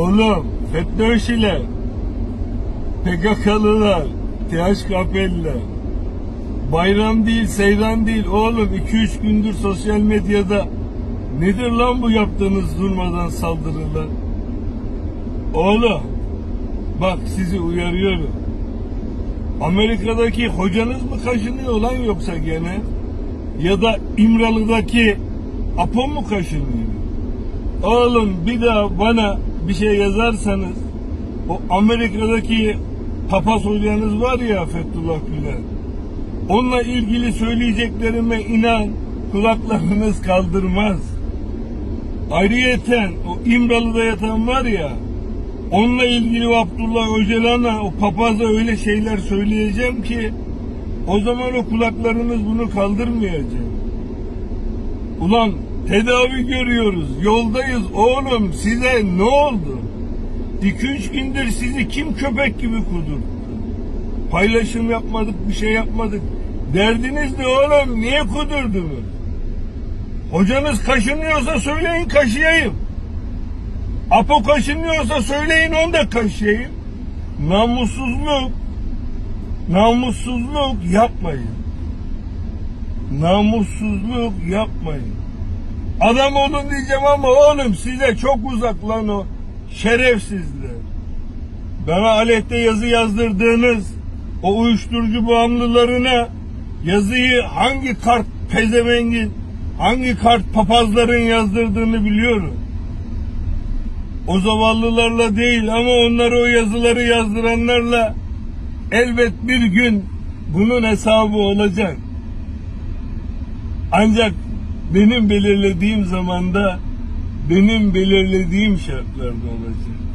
Oğlum FETÖ'şiler, PKK'lılar, THKP'liler. Bayram değil, seyran değil. Oğlum 2-3 gündür sosyal medyada nedir lan bu yaptığınız durmadan saldırılar? Oğlum bak sizi uyarıyorum. Amerika'daki hocanız mı kaşınıyor lan yoksa gene? Ya da İmralı'daki Apo mu kaşınıyor? Oğlum bir daha bana bir şey yazarsanız o Amerika'daki papaz hocanız var ya Fethullah Gülen onunla ilgili söyleyeceklerime inan kulaklarınız kaldırmaz. Ayrıyeten o İmralı'da yatan var ya onunla ilgili o Abdullah Öcalan'a o papaza öyle şeyler söyleyeceğim ki o zaman o kulaklarınız bunu kaldırmayacak. Ulan tedavi görüyoruz, yoldayız oğlum size ne oldu? İki üç gündür sizi kim köpek gibi kudurttu? Paylaşım yapmadık, bir şey yapmadık. Derdiniz ne oğlum? Niye kudurdunuz? Hocanız kaşınıyorsa söyleyin kaşıyayım. Apo kaşınıyorsa söyleyin onu da kaşıyayım. Namussuzluk, namussuzluk yapmayın. Namussuzluk yapmayın. Adam olun diyeceğim ama oğlum size çok uzak lan o şerefsizler. Bana aleyhte yazı yazdırdığınız o uyuşturucu bağımlılarına yazıyı hangi kart pezevengin, hangi kart papazların yazdırdığını biliyorum. O zavallılarla değil ama onlara o yazıları yazdıranlarla elbet bir gün bunun hesabı olacak. Ancak benim belirlediğim zamanda benim belirlediğim şartlarda olacak.